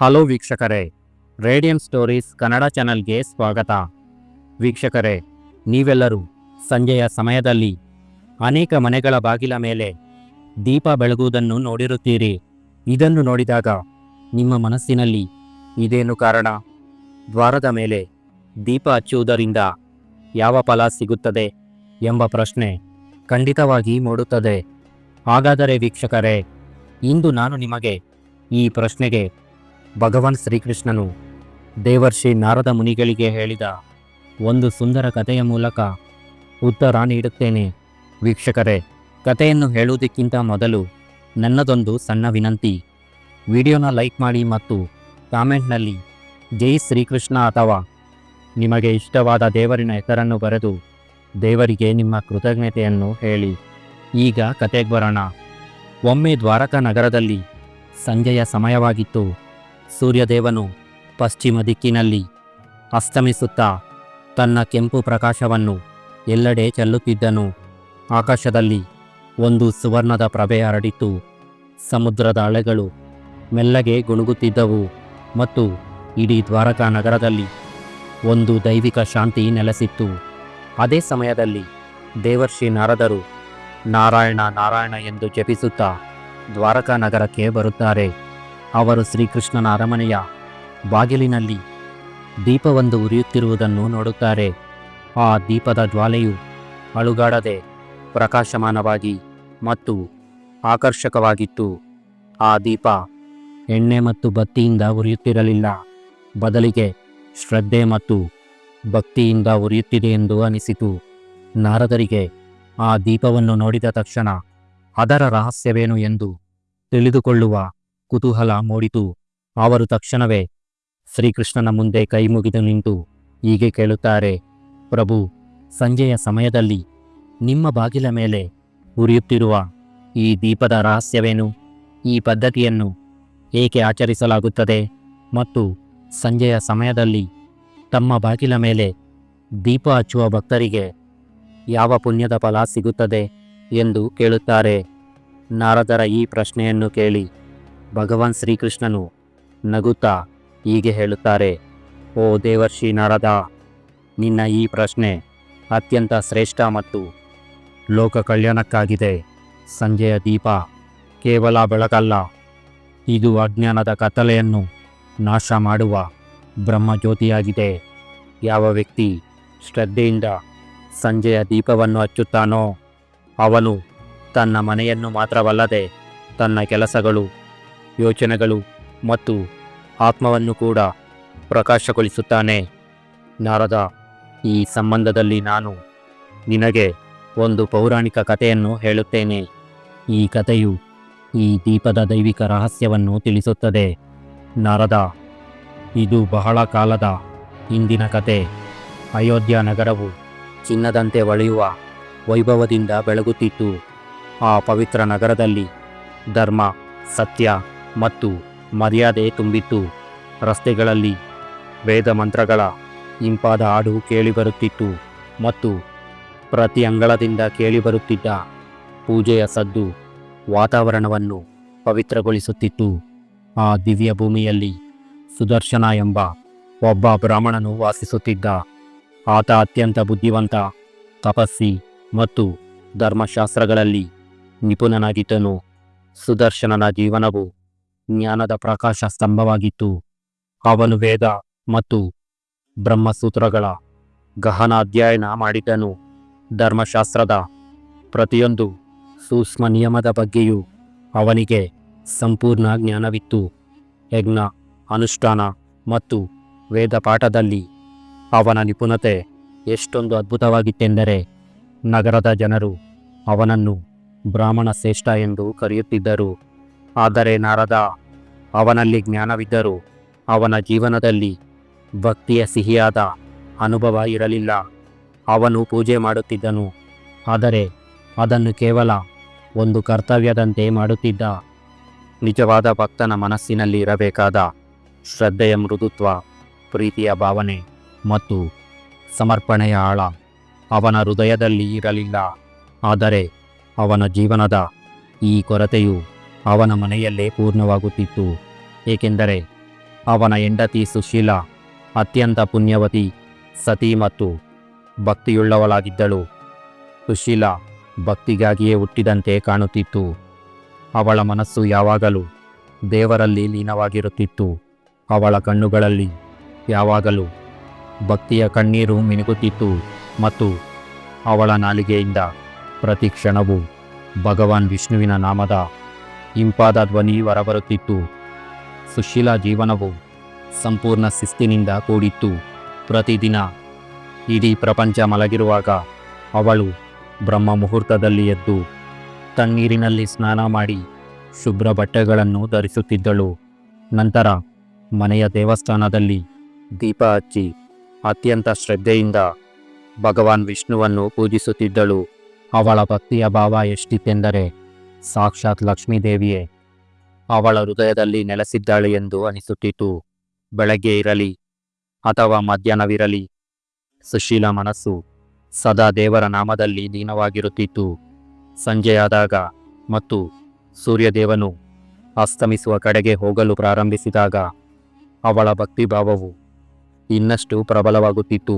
Hello ವೀಕ್ಷಕರೇ, radium stories Kannada ಚಾನಲ್ಗೆ ಸ್ವಾಗತ. ವೀಕ್ಷಕರೇ, ನೀವೆಲ್ಲರೂ ಸಂಜೆಯ ಸಮಯದಲ್ಲಿ ಅನೇಕ ಮನೆಗಳ ಬಾಗಿಲ ಮೇಲೆ ದೀಪ ಬೆಳಗುವುದನ್ನು ನೋಡಿರುತ್ತೀರಿ. ಇದನ್ನು ನೋಡಿದಾಗ ನಿಮ್ಮ ಮನಸ್ಸಿನಲ್ಲಿ ಇದೇನು ಕಾರಣ? ದ್ವಾರದ ಮೇಲೆ ದೀಪ ಹಚ್ಚುವುದರಿಂದ ಯಾವ ಫಲ ಸಿಗುತ್ತದೆ ಎಂಬ ಪ್ರಶ್ನೆ ಖಂಡಿತವಾಗಿ ಮೂಡುತ್ತದೆ. ಹಾಗಾದರೆ ವೀಕ್ಷಕರೇ, ಇಂದು ನಾನು ನಿಮಗೆ ಈ ಪ್ರಶ್ನೆಗೆ ಭಗವಾನ್ ಶ್ರೀಕೃಷ್ಣನು ದೇವರ್ಷಿ ನಾರದ ಮುನಿಗಳಿಗೆ ಹೇಳಿದ ಒಂದು ಸುಂದರ ಕಥೆಯ ಮೂಲಕ ಉತ್ತರ ನೀಡುತ್ತೇನೆ. ವೀಕ್ಷಕರೇ, ಕಥೆಯನ್ನು ಹೇಳುವುದಕ್ಕಿಂತ ಮೊದಲು ನನ್ನದೊಂದು ಸಣ್ಣ ವಿನಂತಿ. ವಿಡಿಯೋನ ಲೈಕ್ ಮಾಡಿ ಮತ್ತು ಕಾಮೆಂಟ್ನಲ್ಲಿ ಜೈ ಶ್ರೀಕೃಷ್ಣ ಅಥವಾ ನಿಮಗೆ ಇಷ್ಟವಾದ ದೇವರಿನ ಹೆಸರನ್ನು ಬರೆದು ದೇವರಿಗೆ ನಿಮ್ಮ ಕೃತಜ್ಞತೆಯನ್ನು ಹೇಳಿ. ಈಗ ಕತೆಗೆ ಬರೋಣ. ಒಮ್ಮೆ ದ್ವಾರಕಾ ನಗರದಲ್ಲಿ ಸಂಜೆಯ ಸಮಯವಾಗಿತ್ತು. ಸೂರ್ಯದೇವನು ಪಶ್ಚಿಮ ದಿಕ್ಕಿನಲ್ಲಿ ಅಸ್ತಮಿಸುತ್ತಾ ತನ್ನ ಕೆಂಪು ಪ್ರಕಾಶವನ್ನು ಎಲ್ಲೆಡೆ ಚೆಲ್ಲುತ್ತಿದ್ದನು. ಆಕಾಶದಲ್ಲಿ ಒಂದು ಸುವರ್ಣದ ಪ್ರಭೆ ಹರಡಿತು. ಸಮುದ್ರದ ಅಲೆಗಳು ಮೆಲ್ಲಗೆ ಗುಣುಗುತ್ತಿದ್ದವು ಮತ್ತು ಇಡೀ ದ್ವಾರಕಾ ನಗರದಲ್ಲಿ ಒಂದು ದೈವಿಕ ಶಾಂತಿ ನೆಲೆಸಿತ್ತು. ಅದೇ ಸಮಯದಲ್ಲಿ ದೇವರ್ಷಿ ನಾರದರು ನಾರಾಯಣ ನಾರಾಯಣ ಎಂದು ಜಪಿಸುತ್ತಾ ದ್ವಾರಕಾ ನಗರಕ್ಕೆ ಬರುತ್ತಾರೆ. ಅವರು ಶ್ರೀಕೃಷ್ಣನ ಅರಮನೆಯ ಬಾಗಿಲಿನಲ್ಲಿ ದೀಪವೊಂದು ಉರಿಯುತ್ತಿರುವುದನ್ನು ನೋಡುತ್ತಾರೆ. ಆ ದೀಪದ ಜ್ವಾಲೆಯು ಅಳುಗಾಡದೆ ಪ್ರಕಾಶಮಾನವಾಗಿ ಮತ್ತು ಆಕರ್ಷಕವಾಗಿತ್ತು. ಆ ದೀಪ ಎಣ್ಣೆ ಮತ್ತು ಬತ್ತಿಯಿಂದ ಉರಿಯುತ್ತಿರಲಿಲ್ಲ. ಬದಲಿಗೆ ಶ್ರದ್ಧೆ ಮತ್ತು ಭಕ್ತಿಯಿಂದ ಉರಿಯುತ್ತಿದೆ ಎಂದು ಅನಿಸಿತು. ನಾರದರಿಗೆ ಆ ದೀಪವನ್ನು ನೋಡಿದ ತಕ್ಷಣ ಅದರ ರಹಸ್ಯವೇನು ಎಂದು ತಿಳಿದುಕೊಳ್ಳುವ ಕುತೂಹಲ ಮೂಡಿತು. ಅವರು ತಕ್ಷಣವೇ, ಶ್ರೀಕೃಷ್ಣನ ಮುಂದೆ ಕೈ ಮುಗಿದು ನಿಂತು, ಹೀಗೆ ಕೇಳುತ್ತಾರೆ, ಪ್ರಭು, ಸಂಜೆಯ ಸಮಯದಲ್ಲಿ ನಿಮ್ಮ ಬಾಗಿಲ ಮೇಲೆ ಉರಿಯುತ್ತಿರುವ ಈ ದೀಪದ ರಹಸ್ಯವೇನು? ಈ ಪದ್ಧತಿಯನ್ನು ಏಕೆ ಆಚರಿಸಲಾಗುತ್ತದೆ? ಮತ್ತು ಸಂಜೆಯ ಸಮಯದಲ್ಲಿ ತಮ್ಮ ಬಾಗಿಲ ಮೇಲೆ ದೀಪ ಹಚ್ಚುವ ಭಕ್ತರಿಗೆ ಯಾವ ಪುಣ್ಯದ ಫಲ ಸಿಗುತ್ತದೆ? ಎಂದು ಕೇಳುತ್ತಾರೆ. ನಾರದರ ಈ ಪ್ರಶ್ನೆಯನ್ನು ಕೇಳಿ ಭಗವಾನ್ ಶ್ರೀಕೃಷ್ಣನು ನಗುತ್ತಾ ಹೀಗೆ ಹೇಳುತ್ತಾರೆ, ಓ ದೇವರ್ಷಿ ನಾರದ, ನಿನ್ನ ಈ ಪ್ರಶ್ನೆ ಅತ್ಯಂತ ಶ್ರೇಷ್ಠ ಮತ್ತು ಲೋಕ ಕಲ್ಯಾಣಕ್ಕಾಗಿದೆ. ಸಂಜೆಯ ದೀಪ ಕೇವಲ ಬೆಳಕಲ್ಲ, ಇದು ಅಜ್ಞಾನದ ಕತ್ತಲೆಯನ್ನು ನಾಶ ಮಾಡುವ ಬ್ರಹ್ಮಜ್ಯೋತಿಯಾಗಿದೆ. ಯಾವ ವ್ಯಕ್ತಿ ಶ್ರದ್ಧೆಯಿಂದ ಸಂಜೆಯ ದೀಪವನ್ನು ಹಚ್ಚುತ್ತಾನೋ, ಅವನು ತನ್ನ ಮನೆಯನ್ನು ಮಾತ್ರವಲ್ಲದೆ ತನ್ನ ಕೆಲಸಗಳು ಯೋಚನೆಗಳು ಮತ್ತು ಆತ್ಮವನ್ನು ಕೂಡ ಪ್ರಕಾಶಗೊಳಿಸುತ್ತಾನೆ. ನಾರದ, ಈ ಸಂಬಂಧದಲ್ಲಿ ನಾನು ನಿನಗೆ ಒಂದು ಪೌರಾಣಿಕ ಕಥೆಯನ್ನು ಹೇಳುತ್ತೇನೆ. ಈ ಕಥೆಯು ಈ ದೀಪದ ದೈವಿಕ ರಹಸ್ಯವನ್ನು ತಿಳಿಸುತ್ತದೆ. ನಾರದ, ಇದು ಬಹಳ ಕಾಲದ ಹಿಂದಿನ ಕತೆ ಅಯೋಧ್ಯ ನಗರವು ಚಿನ್ನದಂತೆ ಒಳೆಯುವ ವೈಭವದಿಂದ ಬೆಳಗುತ್ತಿತ್ತು. ಆ ಪವಿತ್ರ ನಗರದಲ್ಲಿ ಧರ್ಮ, ಸತ್ಯ ಮತ್ತು ಮರ್ಯಾದೆ ತುಂಬಿತ್ತು. ರಸ್ತೆಗಳಲ್ಲಿ ವೇದ ಮಂತ್ರಗಳ ಇಂಪಾದ ಹಾಡು ಕೇಳಿಬರುತ್ತಿತ್ತು ಮತ್ತು ಪ್ರತಿ ಅಂಗಳದಿಂದ ಕೇಳಿಬರುತ್ತಿದ್ದ ಪೂಜೆಯ ಸದ್ದು ವಾತಾವರಣವನ್ನು ಪವಿತ್ರಗೊಳಿಸುತ್ತಿತ್ತು. ಆ ದಿವ್ಯ ಭೂಮಿಯಲ್ಲಿ ಸುದರ್ಶನ ಎಂಬ ಒಬ್ಬ ಬ್ರಾಹ್ಮಣನು ವಾಸಿಸುತ್ತಿದ್ದ. ಆತ ಅತ್ಯಂತ ಬುದ್ಧಿವಂತ, ತಪಸ್ಸಿ ಮತ್ತು ಧರ್ಮಶಾಸ್ತ್ರಗಳಲ್ಲಿ ನಿಪುಣನಾಗಿದ್ದನು. ಸುದರ್ಶನನ ಜೀವನವು ಜ್ಞಾನದ ಪ್ರಕಾಶ ಸ್ತಂಭವಾಗಿತ್ತು. ಅವನು ವೇದ ಮತ್ತು ಬ್ರಹ್ಮಸೂತ್ರಗಳ ಗಹನ ಅಧ್ಯಯನ ಮಾಡಿದನು. ಧರ್ಮಶಾಸ್ತ್ರದ ಪ್ರತಿಯೊಂದು ಸೂಕ್ಷ್ಮ ನಿಯಮದ ಬಗ್ಗೆಯೂ ಅವನಿಗೆ ಸಂಪೂರ್ಣ ಜ್ಞಾನವಿತ್ತು. ಯಜ್ಞ, ಅನುಷ್ಠಾನ ಮತ್ತು ವೇದ ಪಾಠದಲ್ಲಿ ಅವನ ನಿಪುಣತೆ ಎಷ್ಟೊಂದು ಅದ್ಭುತವಾಗಿತ್ತೆಂದರೆ ನಗರದ ಜನರು ಅವನನ್ನು ಬ್ರಾಹ್ಮಣ ಶ್ರೇಷ್ಠ ಎಂದು ಕರೆಯುತ್ತಿದ್ದರು. ಆದರೆ ನಾರದ ಅವನಲ್ಲಿ ಜ್ಞಾನವಿದ್ದರೂ ಅವನ ಜೀವನದಲ್ಲಿ ಭಕ್ತಿಯ ಸಿಹಿಯಾದ ಅನುಭವ ಇರಲಿಲ್ಲ. ಅವನು ಪೂಜೆ ಮಾಡುತ್ತಿದ್ದನು, ಆದರೆ ಅದನ್ನು ಕೇವಲ ಒಂದು ಕರ್ತವ್ಯದಂತೆ ಮಾಡುತ್ತಿದ್ದ. ನಿಜವಾದ ಭಕ್ತನ ಮನಸ್ಸಿನಲ್ಲಿ ಇರಬೇಕಾದ ಶ್ರದ್ಧೆಯ ಮೃದುತ್ವ, ಪ್ರೀತಿಯ ಭಾವನೆ ಮತ್ತು ಸಮರ್ಪಣೆಯ ಆಳ ಅವನ ಹೃದಯದಲ್ಲಿ ಇರಲಿಲ್ಲ, ಆದರೆ ಅವನ ಜೀವನದ ಈ ಕೊರತೆಯು ಅವನ ಮನೆಯಲ್ಲೇ ಪೂರ್ಣವಾಗುತ್ತಿತ್ತು. ಏಕೆಂದರೆ ಅವನ ಹೆಂಡತಿ ಸುಶೀಲ, ಅತ್ಯಂತ ಪುಣ್ಯವತಿ, ಸತಿ ಮತ್ತು ಭಕ್ತಿಯುಳ್ಳವಳಾಗಿದ್ದಳು. ಸುಶೀಲ ಭಕ್ತಿಗಾಗಿಯೇ ಹುಟ್ಟಿದಂತೆ ಕಾಣುತ್ತಿತ್ತು. ಅವಳ ಮನಸ್ಸು ಯಾವಾಗಲೂ ದೇವರಲ್ಲಿ ಲೀನವಾಗಿರುತ್ತಿತ್ತು. ಅವಳ ಕಣ್ಣುಗಳಲ್ಲಿ ಯಾವಾಗಲೂ ಭಕ್ತಿಯ ಕಣ್ಣೀರು ಮಿನುಗುತ್ತಿತ್ತು ಮತ್ತು ಅವಳ ನಾಲಿಗೆಯಿಂದ ಪ್ರತಿ ಕ್ಷಣವೂ ಭಗವಾನ್ ವಿಷ್ಣುವಿನ ನಾಮದ ಇಂಪಾದ ಧ್ವನಿ ಹೊರಬರುತ್ತಿತ್ತು. ಸುಶೀಲ ಜೀವನವು ಸಂಪೂರ್ಣ ಶಿಸ್ತಿನಿಂದ ಕೂಡಿತ್ತು. ಪ್ರತಿದಿನ ಇಡೀ ಪ್ರಪಂಚ ಮಲಗಿರುವಾಗ ಅವಳು ಬ್ರಹ್ಮ ಮುಹೂರ್ತದಲ್ಲಿ ಎದ್ದು ತಣ್ಣೀರಿನಲ್ಲಿ ಸ್ನಾನ ಮಾಡಿ ಶುಭ್ರ ಬಟ್ಟೆಗಳನ್ನು ಧರಿಸುತ್ತಿದ್ದಳು. ನಂತರ ಮನೆಯ ದೇವಸ್ಥಾನದಲ್ಲಿ ದೀಪ ಹಚ್ಚಿ ಅತ್ಯಂತ ಶ್ರದ್ಧೆಯಿಂದ ಭಗವಾನ್ ವಿಷ್ಣುವನ್ನು ಪೂಜಿಸುತ್ತಿದ್ದಳು. ಅವಳ ಭಕ್ತಿಯ ಭಾವ ಎಷ್ಟಿತ್ತೆಂದರೆ ಸಾಕ್ಷಾತ್ ಲಕ್ಷ್ಮೀದೇವಿಯೇ. ಅವಳ ಹೃದಯದಲ್ಲಿ ನೆಲೆಸಿದ್ದಾಳೆ ಎಂದು ಅನಿಸುತ್ತಿತ್ತು ಬೆಳಗ್ಗೆ ಇರಲಿ ಅಥವಾ ಮಧ್ಯಾಹ್ನವಿರಲಿ, ಸುಶೀಲ ಮನಸ್ಸು ಸದಾ ದೇವರ ನಾಮದಲ್ಲಿ ದೀನವಾಗಿರುತ್ತಿತ್ತು. ಸಂಜೆಯಾದಾಗ ಮತ್ತು ಸೂರ್ಯದೇವನು ಅಸ್ತಮಿಸುವ ಕಡೆಗೆ ಹೋಗಲು ಪ್ರಾರಂಭಿಸಿದಾಗ ಅವಳ ಭಕ್ತಿಭಾವವು ಇನ್ನಷ್ಟು ಪ್ರಬಲವಾಗುತ್ತಿತ್ತು.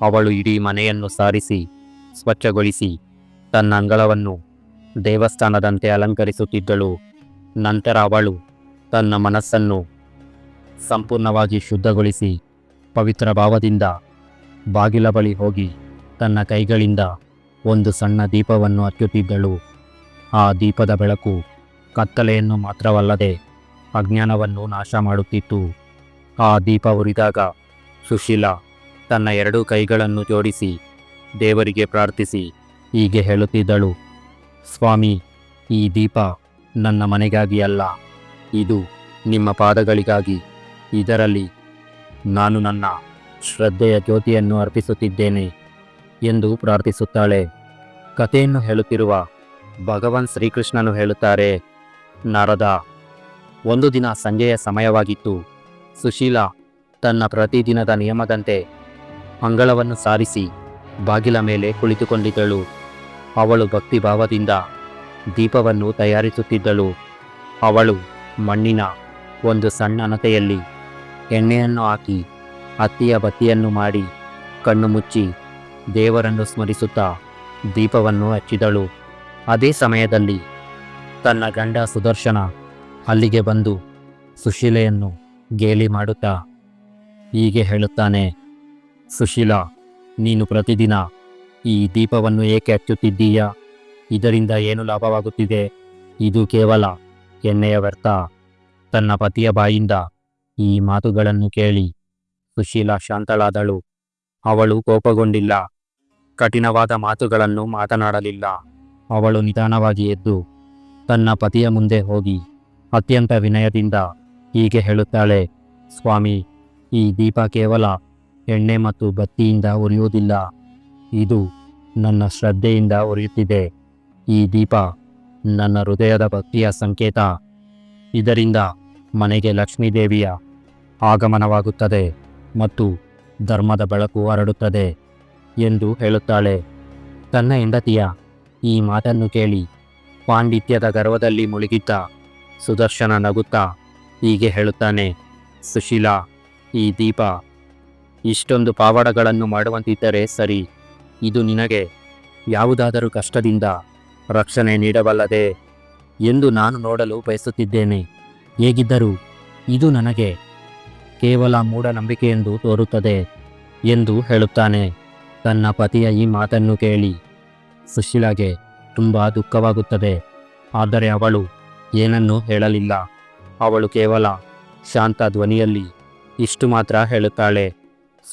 ಅವಳು ಇಡೀ ಮನೆಯನ್ನು ಸಾರಿಸಿ, ಸ್ವಚ್ಛಗೊಳಿಸಿ, ತನ್ನ ಅಂಗಳವನ್ನು ದೇವಸ್ಥಾನದಂತೆ ಅಲಂಕರಿಸುತ್ತಿದ್ದಳು. ನಂತರ ಅವಳು ತನ್ನ ಮನಸ್ಸನ್ನು ಸಂಪೂರ್ಣವಾಗಿ ಶುದ್ಧಗೊಳಿಸಿ ಪವಿತ್ರ ಭಾವದಿಂದ ಬಾಗಿಲ ಬಳಿ ಹೋಗಿ ತನ್ನ ಕೈಗಳಿಂದ ಒಂದು ಸಣ್ಣ ದೀಪವನ್ನು ಹಚ್ಚುತ್ತಿದ್ದಳು. ಆ ದೀಪದ ಬೆಳಕು ಕತ್ತಲೆಯನ್ನು ಮಾತ್ರವಲ್ಲದೆ ಅಜ್ಞಾನವನ್ನು ನಾಶ ಮಾಡುತ್ತಿತ್ತು. ಆ ದೀಪ ಉರಿದಾಗ ಸುಶೀಲ ತನ್ನ ಎರಡೂ ಕೈಗಳನ್ನು ಜೋಡಿಸಿ ದೇವರಿಗೆ ಪ್ರಾರ್ಥಿಸಿ ಹೀಗೆ ಹೇಳುತ್ತಿದ್ದಳು. ಸ್ವಾಮಿ, ಈ ದೀಪ ನನ್ನ ಮನೆಗಾಗಿ ಅಲ್ಲ, ಇದು ನಿಮ್ಮ ಪಾದಗಳಿಗಾಗಿ. ಇದರಲ್ಲಿ ನಾನು ನನ್ನ ಶ್ರದ್ಧೆಯ ಜ್ಯೋತಿಯನ್ನು ಅರ್ಪಿಸುತ್ತಿದ್ದೇನೆ ಎಂದು ಪ್ರಾರ್ಥಿಸುತ್ತಾಳೆ. ಕಥೆಯನ್ನು ಹೇಳುತ್ತಿರುವ ಭಗವಾನ್ ಶ್ರೀಕೃಷ್ಣನು ಹೇಳುತ್ತಾರೆ, ನಾರದ, ಒಂದು ದಿನ ಸಂಜೆಯ ಸಮಯವಾಗಿತ್ತು. ಸುಶೀಲ ತನ್ನ ಪ್ರತಿದಿನದ ನಿಯಮದಂತೆ ಅಂಗಳವನ್ನು ಸಾರಿಸಿ ಬಾಗಿಲ ಮೇಲೆ ಕುಳಿತುಕೊಂಡಿದ್ದಳು. ಅವಳು ಭಕ್ತಿಭಾವದಿಂದ ದೀಪವನ್ನು ತಯಾರಿಸುತ್ತಿದ್ದಳು. ಅವಳು ಮಣ್ಣಿನ ಒಂದು ಸಣ್ಣ ಅನತೆಯಲ್ಲಿ ಎಣ್ಣೆಯನ್ನು ಹಾಕಿ ಅತ್ತಿಯ ಬತ್ತಿಯನ್ನು ಮಾಡಿ ಕಣ್ಣು ಮುಚ್ಚಿ ದೇವರನ್ನು ಸ್ಮರಿಸುತ್ತಾ ದೀಪವನ್ನು ಹಚ್ಚಿದಳು. ಅದೇ ಸಮಯದಲ್ಲಿ ತನ್ನ ಗಂಡ ಸುದರ್ಶನ ಅಲ್ಲಿಗೆ ಬಂದು ಸುಶೀಲೆಯನ್ನು ಗೇಲಿ ಮಾಡುತ್ತಾ ಹೀಗೆ ಹೇಳುತ್ತಾನೆ, ಸುಶೀಲಾ, ನೀನು ಪ್ರತಿದಿನ ಈ ದೀಪವನ್ನು ಏಕೆ ಹಚ್ಚುತ್ತಿದ್ದೀಯಾ? ಇದರಿಂದ ಏನು ಲಾಭವಾಗುತ್ತಿದೆ? ಇದು ಕೇವಲ ಎಣ್ಣೆಯ ವ್ಯರ್ಥ. ತನ್ನ ಪತಿಯ ಬಾಯಿಂದ ಈ ಮಾತುಗಳನ್ನು ಕೇಳಿ ಸುಶೀಲ ಶಾಂತಳಾದಳು. ಅವಳು ಕೋಪಗೊಂಡಿಲ್ಲ. ಕಠಿಣವಾದ ಮಾತುಗಳನ್ನು ಮಾತನಾಡಲಿಲ್ಲ. ಅವಳು ನಿಧಾನವಾಗಿ ಎದ್ದು ತನ್ನ ಪತಿಯ ಮುಂದೆ ಹೋಗಿ ಅತ್ಯಂತ ವಿನಯದಿಂದ ಹೀಗೆ ಹೇಳುತ್ತಾಳೆ, ಸ್ವಾಮಿ, ಈ ದೀಪ ಕೇವಲ ಎಣ್ಣೆ ಮತ್ತು ಬತ್ತಿಯಿಂದ ಉರಿಯುವುದಿಲ್ಲ ಇದು ನನ್ನ ಶ್ರದ್ಧೆಯಿಂದ ಉರಿಯುತ್ತಿದೆ ಈ ದೀಪ ನನ್ನ ಹೃದಯದ ಭಕ್ತಿಯ ಸಂಕೇತ. ಇದರಿಂದ ಮನೆಗೆ ಲಕ್ಷ್ಮೀದೇವಿಯ ಆಗಮನವಾಗುತ್ತದೆ ಮತ್ತು ಧರ್ಮದ ಬೆಳಕು ಹರಡುತ್ತದೆ ಎಂದು ಹೇಳುತ್ತಾಳೆ. ತನ್ನ ಹೆಂಡತಿಯ ಈ ಮಾತನ್ನು ಕೇಳಿ ಪಾಂಡಿತ್ಯದ ಗರ್ವದಲ್ಲಿ ಮುಳುಗಿದ್ದ ಸುದರ್ಶನ ನಗುತ್ತಾ ಹೀಗೆ ಹೇಳುತ್ತಾನೆ, ಸುಶೀಲಾ, ಈ ದೀಪ ಇಷ್ಟೊಂದು ಪಾವಡಗಳನ್ನು ಮಾಡುವಂತಿದ್ದರೆ ಸರಿ. ಇದು ನಿನಗೆ ಯಾವುದಾದರೂ ಕಷ್ಟದಿಂದ ರಕ್ಷಣೆ ನೀಡಬಲ್ಲದೆ ಎಂದು ನಾನು ನೋಡಲು ಬಯಸುತ್ತಿದ್ದೇನೆ. ಹೇಗಿದ್ದರೂ ಇದು ನನಗೆ ಕೇವಲ ಮೂಢನಂಬಿಕೆ ಎಂದು ತೋರುತ್ತದೆ ಎಂದು ಹೇಳುತ್ತಾನೆ. ತನ್ನ ಪತಿಯ ಈ ಮಾತನ್ನು ಕೇಳಿ ಸುಶೀಲಾಗೆ ತುಂಬ ದುಃಖವಾಗುತ್ತದೆ. ಆದರೆ ಅವಳು ಏನನ್ನೂ ಹೇಳಲಿಲ್ಲ. ಅವಳು ಕೇವಲ ಶಾಂತ ಧ್ವನಿಯಲ್ಲಿ ಇಷ್ಟು ಮಾತ್ರ ಹೇಳುತ್ತಾಳೆ.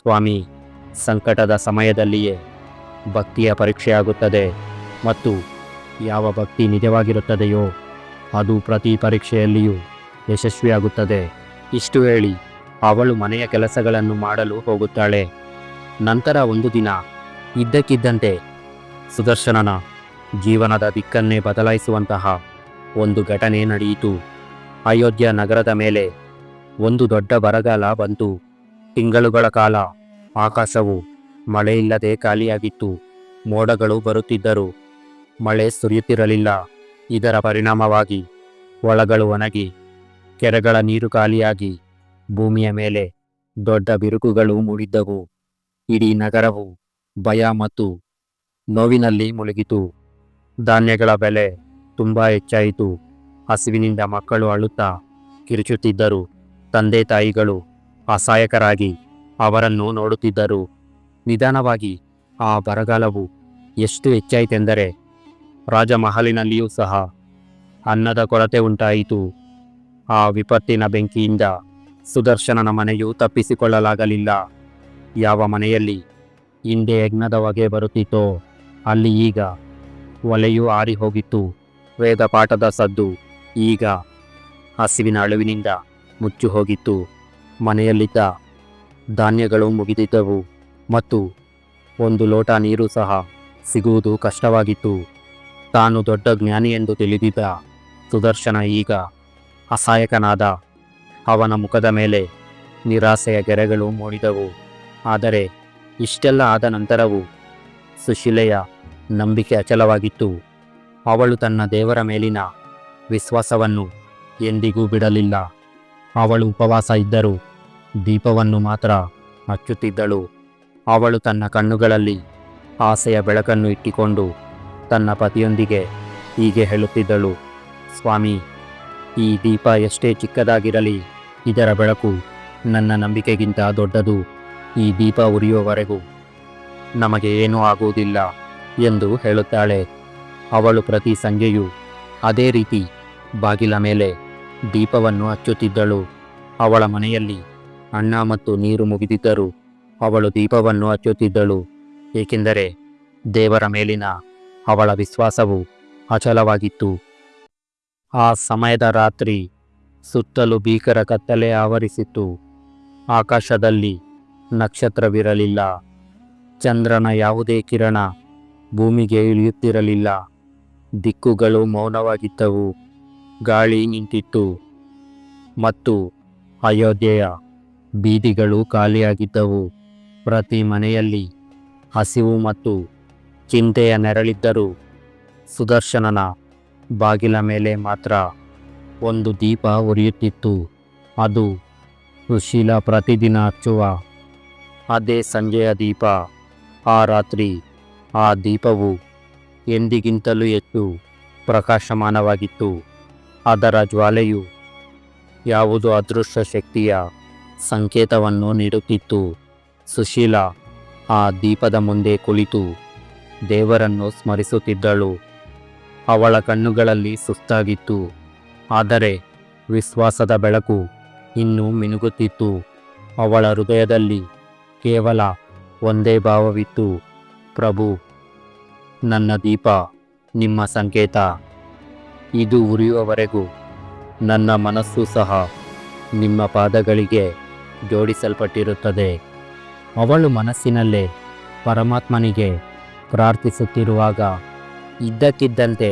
ಸ್ವಾಮಿ, ಸಂಕಟದ ಸಮಯದಲ್ಲಿಯೇ ಭಕ್ತಿಯ ಪರೀಕ್ಷೆಯಾಗುತ್ತದೆ ಮತ್ತು ಯಾವ ಭಕ್ತಿ ನಿಜವಾಗಿರುತ್ತದೆಯೋ ಅದು ಪ್ರತಿ ಪರೀಕ್ಷೆಯಲ್ಲಿಯೂ ಯಶಸ್ವಿಯಾಗುತ್ತದೆ. ಇಷ್ಟು ಹೇಳಿ ಅವಳು ಮನೆಯ ಕೆಲಸಗಳನ್ನು ಮಾಡಲು ಹೋಗುತ್ತಾಳೆ. ನಂತರ ಒಂದು ದಿನ ಇದ್ದಕ್ಕಿದ್ದಂತೆ ಸುದರ್ಶನನ ಜೀವನದ ದಿಕ್ಕನ್ನೇ ಬದಲಾಯಿಸುವಂತಹ ಒಂದು ಘಟನೆ ನಡೆಯಿತು. ಅಯೋಧ್ಯ ನಗರದ ಮೇಲೆ ಒಂದು ದೊಡ್ಡ ಬರಗಾಲ ಬಂತು. ತಿಂಗಳುಗಳ ಕಾಲ ಆಕಾಶವು ಮಳೆಯಿಲ್ಲದೆ ಖಾಲಿಯಾಗಿತ್ತು. ಮೋಡಗಳು ಬರುತ್ತಿದ್ದರು ಮಳೆ ಸುರಿಯುತ್ತಿರಲಿಲ್ಲ. ಇದರ ಪರಿಣಾಮವಾಗಿ ಹೊಳಗಳು ಒಣಗಿ, ಕೆರೆಗಳ ನೀರು ಖಾಲಿಯಾಗಿ, ಭೂಮಿಯ ಮೇಲೆ ದೊಡ್ಡ ಬಿರುಕುಗಳು ಮೂಡಿದ್ದವು. ಇಡೀ ನಗರವು ಭಯ ಮತ್ತು ನೋವಿನಲ್ಲಿ ಮುಳುಗಿತು. ಧಾನ್ಯಗಳ ಬೆಲೆ ತುಂಬ ಹೆಚ್ಚಾಯಿತು. ಹಸಿವಿನಿಂದ ಮಕ್ಕಳು ಅಳುತ್ತಾ ಕಿರುಚುತ್ತಿದ್ದರು. ತಂದೆ ತಾಯಿಗಳು ಅಸಹಾಯಕರಾಗಿ ಅವರನ್ನು ನೋಡುತ್ತಿದ್ದರು. ನಿಧಾನವಾಗಿ, ಆ ಬರಗಾಲವು ಎಷ್ಟು ಹೆಚ್ಚಾಯಿತೆಂದರೆ ರಾಜಮಹಲಿನಲ್ಲಿಯೂ ಸಹ ಅನ್ನದ ಕೊರತೆ ಉಂಟಾಯಿತು. ಆ ವಿಪತ್ತಿನ ಬೆಂಕಿಯಿಂದ ಸುದರ್ಶನನ ಮನೆಯು ತಪ್ಪಿಸಿಕೊಳ್ಳಲಾಗಲಿಲ್ಲ. ಯಾವ ಮನೆಯಲ್ಲಿ ಹಿಂದೆ ಯಜ್ಞದ ಹೊಗೆ ಬರುತ್ತಿತ್ತೋ, ಅಲ್ಲಿ ಈಗ ಒಲೆಯೂ ಆರಿ ಹೋಗಿತ್ತು ವೇದ ಪಾಠದ ಸದ್ದು ಈಗ ಹಸಿವಿನ ಅಳುವಿನಿಂದ ಮುಚ್ಚು ಹೋಗಿತ್ತು ಮನೆಯಲ್ಲಿದ್ದ ಧಾನ್ಯಗಳು ಮುಗಿದಿದ್ದವು. ಮತ್ತು ಒಂದು ಲೋಟ ನೀರು ಸಹ ಸಿಗುವುದು ಕಷ್ಟವಾಗಿತ್ತು. ತಾನು ದೊಡ್ಡ ಜ್ಞಾನಿ ಎಂದು ತಿಳಿದಿದ್ದ ಸುದರ್ಶನ ಈಗ ಅಸಹಾಯಕನಾದ ಅವನ ಮುಖದ ಮೇಲೆ ನಿರಾಸೆಯ ಗೆರೆಗಳು ಮೂಡಿದವು. ಆದರೆ ಇಷ್ಟೆಲ್ಲ ಆದ ನಂತರವೂ ಸುಶೀಲೆಯ ನಂಬಿಕೆ ಅಚಲವಾಗಿತ್ತು. ಅವಳು ತನ್ನ ದೇವರ ಮೇಲಿನ ವಿಶ್ವಾಸವನ್ನು ಎಂದಿಗೂ ಬಿಡಲಿಲ್ಲ. ಅವಳು ಉಪವಾಸ ಇದ್ದರೂ ದೀಪವನ್ನು ಮಾತ್ರ ಹಚ್ಚುತ್ತಿದ್ದಳು. ಅವಳು ತನ್ನ ಕಣ್ಣುಗಳಲ್ಲಿ ಆಸೆಯ ಬೆಳಕನ್ನು ಇಟ್ಟಿಕೊಂಡು ತನ್ನ ಪತಿಯೊಂದಿಗೆ ಹೀಗೆ ಹೇಳುತ್ತಿದ್ದಳು, ಸ್ವಾಮಿ, ಈ ದೀಪ ಎಷ್ಟೇ ಚಿಕ್ಕದಾಗಿರಲಿ, ಇದರ ಬೆಳಕು ನನ್ನ ನಂಬಿಕೆಗಿಂತ ದೊಡ್ಡದು. ಈ ದೀಪ ಉರಿಯುವವರೆಗೂ ನಮಗೆ ಏನೂ ಆಗುವುದಿಲ್ಲ ಎಂದು ಹೇಳುತ್ತಾಳೆ. ಅವಳು ಪ್ರತಿ ಸಂಜೆಯೂ ಅದೇ ರೀತಿ ಬಾಗಿಲ ಮೇಲೆ ದೀಪವನ್ನು ಹಚ್ಚುತ್ತಿದ್ದಳು. ಅವಳ ಮನೆಯಲ್ಲಿ ಅಣ್ಣ ಮತ್ತು ನೀರು ಮುಗಿದಿದ್ದರೂ ಅವಳು ದೀಪವನ್ನು ಹಚ್ಚುತ್ತಿದ್ದಳು. ಏಕೆಂದರೆ ದೇವರ ಮೇಲಿನ ಅವಳ ವಿಶ್ವಾಸವು ಅಚಲವಾಗಿತ್ತು. ಆ ಸಮಯದ ರಾತ್ರಿ ಸುತ್ತಲೂ ಭೀಕರ ಕತ್ತಲೆ ಆವರಿಸಿತ್ತು. ಆಕಾಶದಲ್ಲಿ ನಕ್ಷತ್ರವಿರಲಿಲ್ಲ. ಚಂದ್ರನ ಯಾವುದೇ ಕಿರಣ ಭೂಮಿಗೆ ಇಳಿಯುತ್ತಿರಲಿಲ್ಲ. ದಿಕ್ಕುಗಳು ಮೌನವಾಗಿದ್ದವು. ಗಾಳಿ ನಿಂತಿತ್ತು. ಮತ್ತು ಅಯೋಧ್ಯೆಯ ಬೀದಿಗಳು ಖಾಲಿಯಾಗಿದ್ದವು. ಪ್ರತಿ ಮನೆಯಲ್ಲಿ ಹಸಿವು ಮತ್ತು ಚಿಂತೆಯ ನೆರಳಿದ್ದರೂ ಸುದರ್ಶನನ ಬಾಗಿಲ ಮೇಲೆ ಮಾತ್ರ ಒಂದು ದೀಪ ಉರಿಯುತ್ತಿತ್ತು. ಅದು ಸುಶೀಲ ಪ್ರತಿದಿನ ಹಚ್ಚುವ ಅದೇ ಸಂಜೆಯ ದೀಪ. ಆ ರಾತ್ರಿ ಆ ದೀಪವು ಎಂದಿಗಿಂತಲೂ ಹೆಚ್ಚು ಪ್ರಕಾಶಮಾನವಾಗಿತ್ತು. ಅದರ ಜ್ವಾಲೆಯು ಯಾವುದು ಅದೃಷ್ಟ ಶಕ್ತಿಯ ಸಂಕೇತವನ್ನು ನೀಡುತ್ತಿತ್ತು. ಸುಶೀಲ ಆ ದೀಪದ ಮುಂದೆ ಕುಳಿತು ದೇವರನ್ನು ಸ್ಮರಿಸುತ್ತಿದ್ದಳು. ಅವಳ ಕಣ್ಣುಗಳಲ್ಲಿ ಸುಸ್ತಾಗಿತ್ತು. ಆದರೆ ವಿಶ್ವಾಸದ ಬೆಳಕು ಇನ್ನೂ ಮಿನುಗುತ್ತಿತ್ತು. ಅವಳ ಹೃದಯದಲ್ಲಿ ಕೇವಲ ಒಂದೇ ಭಾವವಿತ್ತು. ಪ್ರಭು, ನನ್ನ ದೀಪ, ನಿಮ್ಮ ಸಂಕೇತ. ಇದು ಉರಿಯುವವರೆಗೂ ನನ್ನ ಮನಸ್ಸು ಸಹ ನಿಮ್ಮ ಪಾದಗಳಿಗೆ ಜೋಡಿಸಲ್ಪಟ್ಟಿರುತ್ತದೆ. ಅವಳು ಮನಸ್ಸಿನಲ್ಲೇ ಪರಮಾತ್ಮನಿಗೆ ಪ್ರಾರ್ಥಿಸುತ್ತಿರುವಾಗ ಇದ್ದಕ್ಕಿದ್ದಂತೆ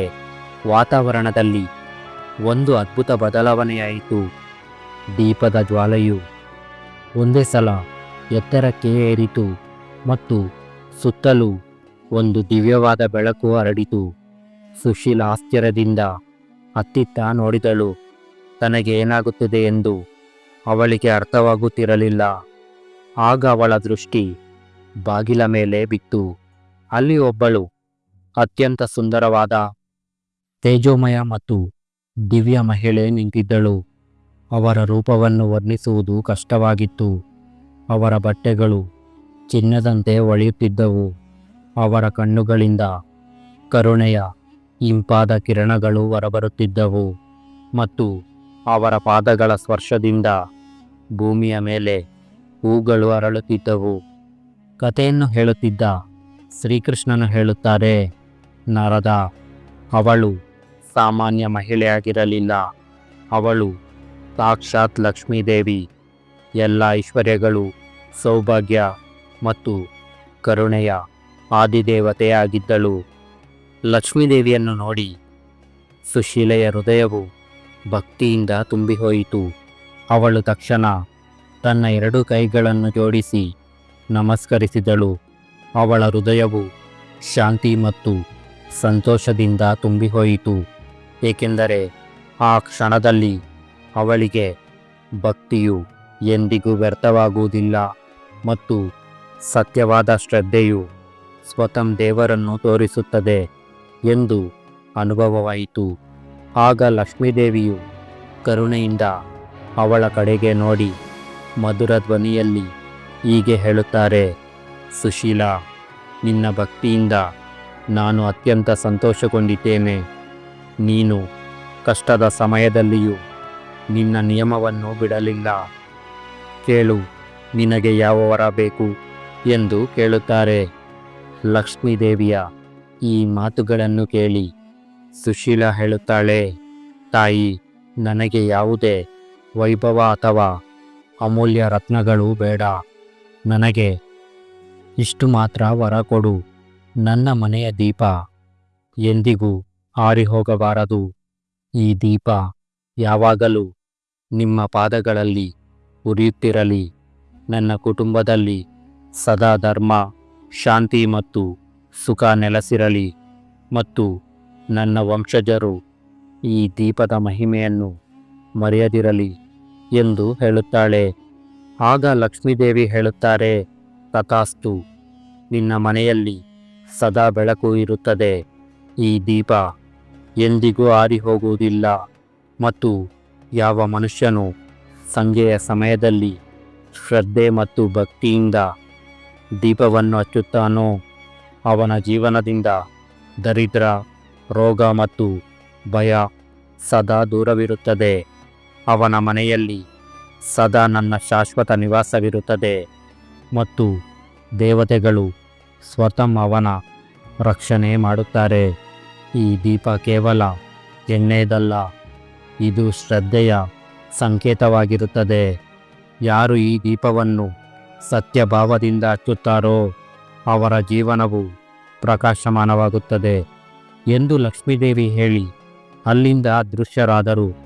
ವಾತಾವರಣದಲ್ಲಿ ಒಂದು ಅದ್ಭುತ ಬದಲಾವಣೆಯಾಯಿತು. ದೀಪದ ಜ್ವಾಲೆಯು ಒಂದೇ ಸಲ ಎತ್ತರಕ್ಕೆ ಏರಿತು ಮತ್ತು ಸುತ್ತಲೂ ಒಂದು ದಿವ್ಯವಾದ ಬೆಳಕು ಹರಡಿತು. ಸುಶೀಲ ಆಶ್ಚರ್ಯದಿಂದ ಅತ್ತಿತ್ತ ನೋಡಿದಳು ತನಗೆ ಏನಾಗುತ್ತದೆ ಎಂದು ಅವಳಿಗೆ ಅರ್ಥವಾಗುತ್ತಿರಲಿಲ್ಲ. ಆಗ ಅವಳ ದೃಷ್ಟಿ ಬಾಗಿಲ ಮೇಲೆ ಬಿತ್ತು. ಅಲ್ಲಿ ಒಬ್ಬಳು ಅತ್ಯಂತ ಸುಂದರವಾದ ತೇಜೋಮಯ ಮತ್ತು ದಿವ್ಯ ಮಹಿಳೆ ನಿಂತಿದ್ದಳು. ಅವರ ರೂಪವನ್ನು ವರ್ಣಿಸುವುದು ಕಷ್ಟವಾಗಿತ್ತು. ಅವರ ಬಟ್ಟೆಗಳು ಚಿನ್ನದಂತೆ ಹೊಳೆಯುತ್ತಿದ್ದವು ಅವರ ಕಣ್ಣುಗಳಿಂದ ಕರುಣೆಯ ಇಂಪಾದ ಕಿರಣಗಳು ಹೊರಬರುತ್ತಿದ್ದವು ಮತ್ತು ಅವರ ಪಾದಗಳ ಸ್ಪರ್ಶದಿಂದ ಭೂಮಿಯ ಮೇಲೆ ಹೂಗಳು ಅರಳುತ್ತಿದ್ದವು. ಕಥೆಯನ್ನು ಹೇಳುತ್ತಿದ್ದ ಶ್ರೀಕೃಷ್ಣನು ಹೇಳುತ್ತಾರೆ, ನಾರದ, ಅವಳು ಸಾಮಾನ್ಯ ಮಹಿಳೆಯಾಗಿರಲಿಲ್ಲ. ಅವಳು ಸಾಕ್ಷಾತ್ ಲಕ್ಷ್ಮೀದೇವಿ. ಎಲ್ಲ ಐಶ್ವರ್ಯಗಳು, ಸೌಭಾಗ್ಯ ಮತ್ತು ಕರುಣೆಯ ಆದಿದೇವತೆಯಾಗಿದ್ದಳು. ಲಕ್ಷ್ಮೀದೇವಿಯನ್ನು ನೋಡಿ ಸುಶೀಲೆಯ ಹೃದಯವು ಭಕ್ತಿಯಿಂದ ತುಂಬಿಹೋಯಿತು. ಅವಳು ತಕ್ಷಣ ತನ್ನ ಎರಡು ಕೈಗಳನ್ನು ಜೋಡಿಸಿ ನಮಸ್ಕರಿಸಿದಳು. ಅವಳ ಹೃದಯವು ಶಾಂತಿ ಮತ್ತು ಸಂತೋಷದಿಂದ ತುಂಬಿಹೋಯಿತು. ಏಕೆಂದರೆ ಆ ಕ್ಷಣದಲ್ಲಿ ಅವಳಿಗೆ ಭಕ್ತಿಯು ಎಂದಿಗೂ ವ್ಯರ್ಥವಾಗುವುದಿಲ್ಲ ಮತ್ತು ಸತ್ಯವಾದ ಶ್ರದ್ಧೆಯು ಸ್ವತಃ ದೇವರನ್ನು ತೋರಿಸುತ್ತದೆ ಎಂದು ಅನುಭವವಾಯಿತು. ಆಗ ಲಕ್ಷ್ಮೀದೇವಿಯು ಕರುಣೆಯಿಂದ ಅವಳ ಕಡೆಗೆ ನೋಡಿ ಮಧುರ ಧ್ವನಿಯಲ್ಲಿ ಹೀಗೆ ಹೇಳುತ್ತಾರೆ, ಸುಶೀಲಾ, ನಿನ್ನ ಭಕ್ತಿಯಿಂದ ನಾನು ಅತ್ಯಂತ ಸಂತೋಷಗೊಂಡಿದ್ದೇನೆ. ನೀನು ಕಷ್ಟದ ಸಮಯದಲ್ಲಿಯೂ ನಿನ್ನ ನಿಯಮವನ್ನು ಬಿಡಲಿಲ್ಲ. ಕೇಳು, ನಿನಗೆ ಯಾವ ವರ ಬೇಕು? ಎಂದು ಕೇಳುತ್ತಾರೆ. ಲಕ್ಷ್ಮೀದೇವಿಯ ಈ ಮಾತುಗಳನ್ನು ಕೇಳಿ ಸುಶೀಲ ಹೇಳುತ್ತಾಳೆ, ತಾಯಿ, ನನಗೆ ಯಾವುದೇ ವೈಭವ ಅಥವಾ ಅಮೂಲ್ಯ ರತ್ನಗಳು ಬೇಡ. ನನಗೆ ಇಷ್ಟು ಮಾತ್ರ ವರ ಕೊಡು. ನನ್ನ ಮನೆಯ ದೀಪ ಎಂದಿಗೂ ಆರಿಹೋಗಬಾರದು ಈ ದೀಪ ಯಾವಾಗಲೂ ನಿಮ್ಮ ಪಾದಗಳಲ್ಲಿ ಉರಿಯುತ್ತಿರಲಿ. ನನ್ನ ಕುಟುಂಬದಲ್ಲಿ ಸದಾ ಧರ್ಮ, ಶಾಂತಿ ಮತ್ತು ಸುಖ ನೆಲೆಸಿರಲಿ. ಮತ್ತು ನನ್ನ ವಂಶಜರು ಈ ದೀಪದ ಮಹಿಮೆಯನ್ನು ಮರೆಯದಿರಲಿ. ಎಂದು ಹೇಳುತ್ತಾಳೆ. ಆಗ ಲಕ್ಷ್ಮೀದೇವಿ ಹೇಳುತ್ತಾರೆ, ತಥಾಸ್ತು, ನಿನ್ನ ಮನೆಯಲ್ಲಿ ಸದಾ ಬೆಳಕು ಇರುತ್ತದೆ. ಈ ದೀಪ ಎಂದಿಗೂ ಆರಿ ಹೋಗುವುದಿಲ್ಲ ಮತ್ತು ಯಾವ ಮನುಷ್ಯನು ಸಂಜೆಯ ಸಮಯದಲ್ಲಿ ಶ್ರದ್ಧೆ ಮತ್ತು ಭಕ್ತಿಯಿಂದ ದೀಪವನ್ನು ಹಚ್ಚುತ್ತಾನೋ, ಅವನ ಜೀವನದಿಂದ ದರಿದ್ರ ರೋಗ ಮತ್ತು ಭಯ ಸದಾ ದೂರವಿರುತ್ತದೆ. ಅವನ ಮನೆಯಲ್ಲಿ ಸದಾ ನನ್ನ ಶಾಶ್ವತ ನಿವಾಸವಿರುತ್ತದೆ ಮತ್ತು ದೇವತೆಗಳು ಸ್ವತಃ ಅವನ ರಕ್ಷಣೆ ಮಾಡುತ್ತಾರೆ. ಈ ದೀಪ ಕೇವಲ ಎಣ್ಣೆಯದಲ್ಲ, ಇದು ಶ್ರದ್ಧೆಯ ಸಂಕೇತವಾಗಿರುತ್ತದೆ. ಯಾರು ಈ ದೀಪವನ್ನು ಸತ್ಯಭಾವದಿಂದ ಹಚ್ಚುತ್ತಾರೋ ಅವರ ಜೀವನವು ಪ್ರಕಾಶಮಾನವಾಗುತ್ತದೆ ಎಂದು ಲಕ್ಷ್ಮೀದೇವಿ ಹೇಳಿ ಅಲ್ಲಿಂದ ಅದೃಶ್ಯರಾದರು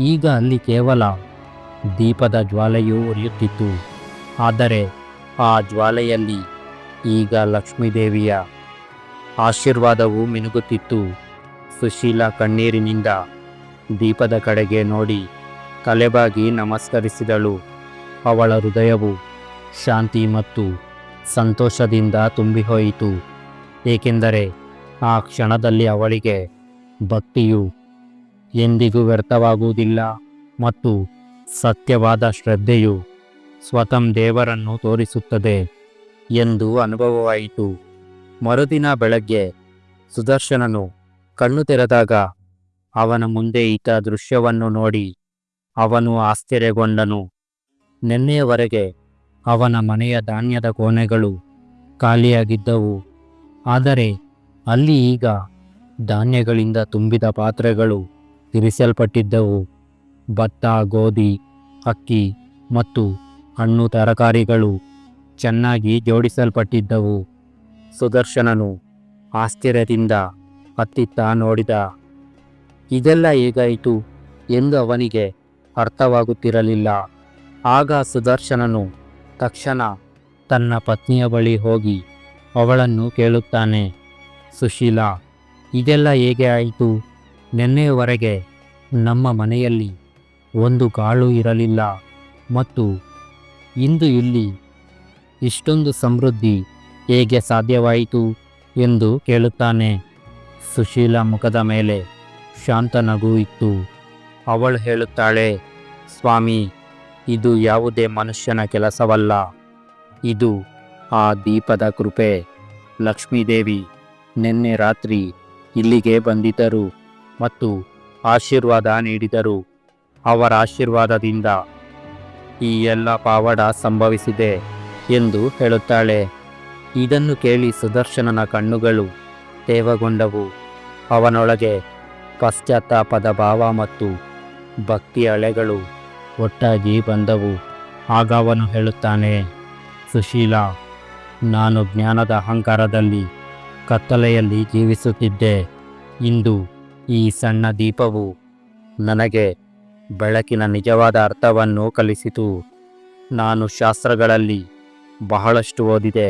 ಈಗ ಅಲ್ಲಿ ಕೇವಲ ದೀಪದ ಜ್ವಾಲೆಯು ಉರಿಯುತ್ತಿತ್ತು. ಆದರೆ ಆ ಜ್ವಾಲೆಯಲ್ಲಿ ಈಗ ಲಕ್ಷ್ಮೀದೇವಿಯ ಆಶೀರ್ವಾದವು ಮಿನುಗುತ್ತಿತ್ತು. ಸುಶೀಲ ಕಣ್ಣೀರಿನಿಂದ ದೀಪದ ಕಡೆಗೆ ನೋಡಿ ತಲೆಬಾಗಿ ನಮಸ್ಕರಿಸಿದಳು. ಅವಳ ಹೃದಯವು ಶಾಂತಿ ಮತ್ತು ಸಂತೋಷದಿಂದ ತುಂಬಿಹೋಯಿತು. ಏಕೆಂದರೆ ಆ ಕ್ಷಣದಲ್ಲಿ ಅವಳಿಗೆ ಭಕ್ತಿಯು ಎಂದಿಗೂ ವ್ಯರ್ಥವಾಗುವುದಿಲ್ಲ ಮತ್ತು ಸತ್ಯವಾದ ಶ್ರದ್ಧೆಯು ಸ್ವತಂ ದೇವರನ್ನು ತೋರಿಸುತ್ತದೆ ಎಂದು ಅನುಭವವಾಯಿತು. ಮರುದಿನ ಬೆಳಗ್ಗೆ ಸುದರ್ಶನನು ಕಣ್ಣು ತೆರೆದಾಗ ಅವನ ಮುಂದೆ ಈತ ದೃಶ್ಯವನ್ನು ನೋಡಿ ಅವನು ಆಶ್ಚರ್ಯಗೊಂಡನು. ನಿನ್ನೆಯವರೆಗೆ ಅವನ ಮನೆಯ ಧಾನ್ಯದ ಕೋಣೆಗಳು ಖಾಲಿಯಾಗಿದ್ದವು, ಆದರೆ ಅಲ್ಲಿ ಈಗ ಧಾನ್ಯಗಳಿಂದ ತುಂಬಿದ ಪಾತ್ರೆಗಳು ಇರಿಸಲ್ಪಟ್ಟಿದ್ದವು ಭತ್ತ, ಗೋಧಿ, ಅಕ್ಕಿ ಮತ್ತು ಹಣ್ಣು ತರಕಾರಿಗಳು ಚೆನ್ನಾಗಿ ಜೋಡಿಸಲ್ಪಟ್ಟಿದ್ದವು. ಸುದರ್ಶನನು ಆಶ್ಚರ್ಯದಿಂದ ಅತ್ತಿತ್ತ ನೋಡಿದ, ಇದೆಲ್ಲ ಹೇಗಾಯಿತು ಎಂದು ಅವನಿಗೆ ಅರ್ಥವಾಗುತ್ತಿರಲಿಲ್ಲ. ಆಗ ಸುದರ್ಶನನು ತಕ್ಷಣ ತನ್ನ ಪತ್ನಿಯ ಬಳಿ ಹೋಗಿ ಅವಳನ್ನು ಕೇಳುತ್ತಾನೆ, ಸುಶೀಲಾ, ಇದೆಲ್ಲ ಹೇಗೆ ಆಯಿತು? ನಿನ್ನೆಯವರೆಗೆ ನಮ್ಮ ಮನೆಯಲ್ಲಿ ಒಂದು ಕಾಳು ಇರಲಿಲ್ಲ ಮತ್ತು ಇಂದು ಇಲ್ಲಿ ಇಷ್ಟೊಂದು ಸಮೃದ್ಧಿ ಹೇಗೆ ಸಾಧ್ಯವಾಯಿತು ಎಂದು ಕೇಳುತ್ತಾನೆ. ಸುಶೀಲ ಮುಖದ ಮೇಲೆ ಶಾಂತ ನಗು ಇತ್ತು. ಅವಳು ಹೇಳುತ್ತಾಳೆ, ಸ್ವಾಮಿ, ಇದು ಯಾವುದೇ ಮನುಷ್ಯನ ಕೆಲಸವಲ್ಲ. ಇದು ಆ ದೀಪದ ಕೃಪೆ. ಲಕ್ಷ್ಮೀದೇವಿ, ನಿನ್ನೆ ರಾತ್ರಿ ಇಲ್ಲಿಗೆ ಬಂದಿದ್ದರು. ಮತ್ತು ಆಶೀರ್ವಾದ ನೀಡಿದರು. ಅವರ ಆಶೀರ್ವಾದದಿಂದ ಈ ಎಲ್ಲ ಪಾವಡ ಸಂಭವಿಸಿದೆ ಎಂದು ಹೇಳುತ್ತಾಳೆ. ಇದನ್ನು ಕೇಳಿ ಸುದರ್ಶನನ ಕಣ್ಣುಗಳು ತೇವಗೊಂಡವು. ಅವನೊಳಗೆ ಪಶ್ಚಾತ್ತಾಪದ ಭಾವ ಮತ್ತು ಭಕ್ತಿ ಅಲೆಗಳು ಒಟ್ಟಾಗಿ ಬಂದವು. ಆಗ ಅವನು ಹೇಳುತ್ತಾನೆ, ಸುಶೀಲಾ, ನಾನು ಜ್ಞಾನದ ಅಹಂಕಾರದಲ್ಲಿ ಕತ್ತಲೆಯಲ್ಲಿ ಜೀವಿಸುತ್ತಿದ್ದೆ. ಇಂದು ಈ ಸಣ್ಣ ದೀಪವು ನನಗೆ ಬೆಳಕಿನ ನಿಜವಾದ ಅರ್ಥವನ್ನು ಕಲಿಸಿತು. ನಾನು ಶಾಸ್ತ್ರಗಳಲ್ಲಿ ಬಹಳಷ್ಟು ಓದಿದೆ,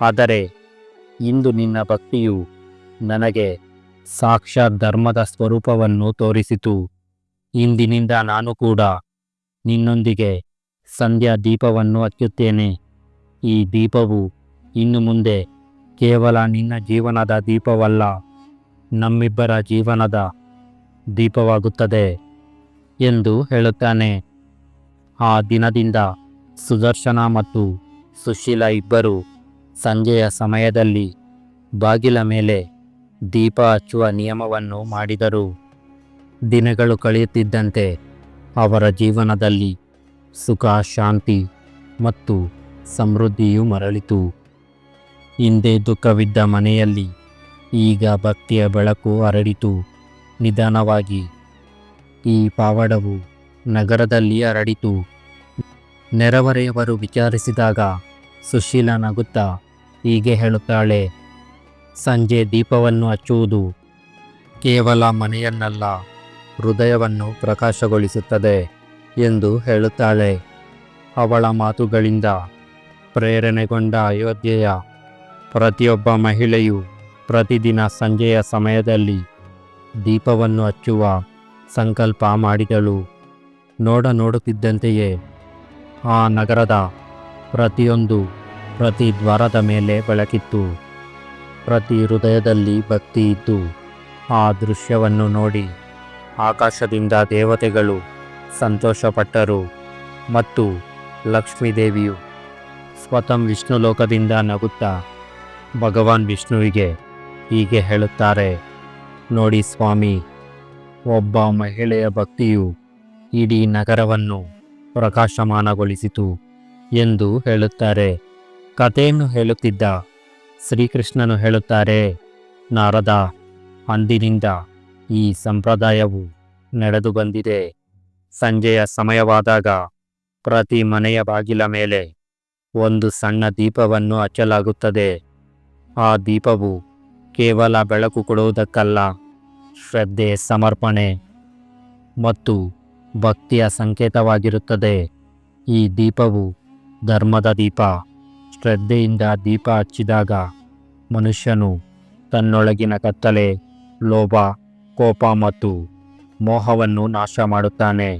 ಆದರೆ ಇಂದು ನಿನ್ನ ಭಕ್ತಿಯು ನನಗೆ ಸಾಕ್ಷಾತ್ ಧರ್ಮದ ಸ್ವರೂಪವನ್ನು ತೋರಿಸಿತು. ಇಂದಿನಿಂದ ನಾನು ಕೂಡ ನಿನ್ನೊಂದಿಗೆ ಸಂಧ್ಯಾ ದೀಪವನ್ನು ಹಚ್ಚುತ್ತೇನೆ. ಈ ದೀಪವು ಇನ್ನು ಮುಂದೆ ಕೇವಲ ನಿನ್ನ ಜೀವನದ ದೀಪವಲ್ಲ. ನಮ್ಮಿಬ್ಬರ ಜೀವನದ ದೀಪವಾಗುತ್ತದೆ ಎಂದು ಹೇಳುತ್ತಾನೆ. ಆ ದಿನದಿಂದ ಸುದರ್ಶನ ಮತ್ತು ಸುಶೀಲ ಇಬ್ಬರು ಸಂಜೆಯ ಸಮಯದಲ್ಲಿ ಬಾಗಿಲ ಮೇಲೆ ದೀಪ ಹಚ್ಚುವ ನಿಯಮವನ್ನು ಮಾಡಿದರು. ದಿನಗಳು ಕಳೆಯುತ್ತಿದ್ದಂತೆ ಅವರ ಜೀವನದಲ್ಲಿ ಸುಖ, ಶಾಂತಿ ಮತ್ತು ಸಮೃದ್ಧಿಯು ಮರಳಿತು. ಹಿಂದೆ ದುಃಖವಿದ್ದ ಮನೆಯಲ್ಲಿ ಈಗ ಭಕ್ತಿಯ ಬೆಳಕು ಹರಡಿತು. ನಿಧಾನವಾಗಿ ಈ ಪಾವಡವು ನಗರದಲ್ಲಿ ಹರಡಿತು. ನೆರೆಹೊರೆಯವರು ವಿಚಾರಿಸಿದಾಗ ಸುಶೀಲ ನಗುತ್ತಾ ಹೀಗೆ ಹೇಳುತ್ತಾಳೆ, ಸಂಜೆ ದೀಪವನ್ನು ಹಚ್ಚುವುದು ಕೇವಲ ಮನೆಯನ್ನಲ್ಲ, ಹೃದಯವನ್ನು ಪ್ರಕಾಶಗೊಳಿಸುತ್ತದೆ ಎಂದು ಹೇಳುತ್ತಾಳೆ. ಅವಳ ಮಾತುಗಳಿಂದ ಪ್ರೇರಣೆಗೊಂಡ ಅಯೋಧ್ಯೆಯ ಪ್ರತಿಯೊಬ್ಬ ಮಹಿಳೆಯು ಪ್ರತಿದಿನ ಸಂಜೆಯ ಸಮಯದಲ್ಲಿ ದೀಪವನ್ನು ಹಚ್ಚುವ ಸಂಕಲ್ಪ ಮಾಡಿದಳು. ನೋಡ ನೋಡುತ್ತಿದ್ದಂತೆಯೇ ಆ ನಗರದ ಪ್ರತಿಯೊಂದು ಪ್ರತಿ ದ್ವಾರದ ಮೇಲೆ ಬೆಳಕಿತ್ತು. ಪ್ರತಿ ಹೃದಯದಲ್ಲಿ ಭಕ್ತಿ ಇದ್ದು ಆ ದೃಶ್ಯವನ್ನು ನೋಡಿ ಆಕಾಶದಿಂದ ದೇವತೆಗಳು ಸಂತೋಷಪಟ್ಟರು ಮತ್ತು ಲಕ್ಷ್ಮೀದೇವಿಯು ಸ್ವತಃ ವಿಷ್ಣು ಲೋಕದಿಂದ ನಗುತ್ತಾ ಭಗವಾನ್ ವಿಷ್ಣುವಿಗೆ ಹೀಗೆ ಹೇಳುತ್ತಾರೆ, ನೋಡಿ ಸ್ವಾಮಿ, ಒಬ್ಬ ಮಹಿಳೆಯ ಭಕ್ತಿಯು ಇಡೀ ನಗರವನ್ನು ಪ್ರಕಾಶಮಾನಗೊಳಿಸಿತು ಎಂದು ಹೇಳುತ್ತಾರೆ. ಕಥೆಯನ್ನು ಹೇಳುತ್ತಿದ್ದ ಶ್ರೀಕೃಷ್ಣನು ಹೇಳುತ್ತಾರೆ, ನಾರದ, ಅಂದಿನಿಂದ ಈ ಸಂಪ್ರದಾಯವು ನಡೆದು ಬಂದಿದೆ. ಸಂಜೆಯ ಸಮಯವಾದಾಗ ಪ್ರತಿ ಮನೆಯ ಬಾಗಿಲ ಮೇಲೆ ಒಂದು ಸಣ್ಣ ದೀಪವನ್ನು ಹಚ್ಚಲಾಗುತ್ತದೆ. ಆ ದೀಪವು ಕೇವಲ ಬೆಳಕು ಕೊಡುವುದಕ್ಕಲ್ಲ, ಶ್ರದ್ಧೆ, ಸಮರ್ಪಣೆ ಮತ್ತು ಭಕ್ತಿಯ ಸಂಕೇತವಾಗಿರುತ್ತದೆ. ಈ ದೀಪವು ಧರ್ಮದ ದೀಪ. ಶ್ರದ್ಧೆಯಿಂದ ದೀಪ ಹಚ್ಚಿದಾಗ ಮನುಷ್ಯನು ತನ್ನೊಳಗಿನ ಕತ್ತಲೆ, ಲೋಭ, ಕೋಪ ಮತ್ತು ಮೋಹವನ್ನು ನಾಶ ಮಾಡುತ್ತಾನೆ.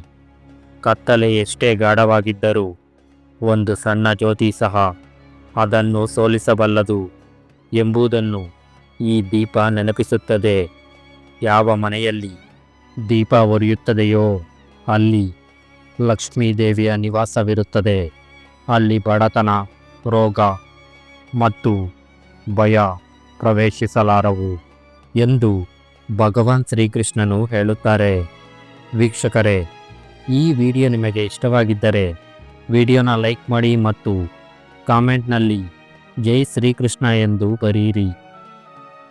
ಕತ್ತಲೆ ಎಷ್ಟೇ ಗಾಢವಾಗಿದ್ದರೂ ಒಂದು ಸಣ್ಣ ಜ್ಯೋತಿ ಸಹ ಅದನ್ನು ಸೋಲಿಸಬಲ್ಲದು ಎಂಬುದನ್ನು ಈ ದೀಪ ನೆನಪಿಸುತ್ತದೆ. ಯಾವ ಮನೆಯಲ್ಲಿ ದೀಪ ಒರಿಯುತ್ತದೆಯೋ ಅಲ್ಲಿ ಲಕ್ಷ್ಮೀದೇವಿಯ ನಿವಾಸವಿರುತ್ತದೆ. ಅಲ್ಲಿ ಬಡತನ, ರೋಗ ಮತ್ತು ಭಯ ಪ್ರವೇಶಿಸಲಾರವು ಎಂದು ಭಗವಾನ್ ಶ್ರೀಕೃಷ್ಣನು ಹೇಳುತ್ತಾರೆ. ವೀಕ್ಷಕರೇ, ಈ ವಿಡಿಯೋ ನಿಮಗೆ ಇಷ್ಟವಾಗಿದ್ದರೆ ವಿಡಿಯೋನ ಲೈಕ್ ಮಾಡಿ ಮತ್ತು ಕಾಮೆಂಟ್ನಲ್ಲಿ ಜೈ ಶ್ರೀಕೃಷ್ಣ ಎಂದು ಬರೆಯಿರಿ.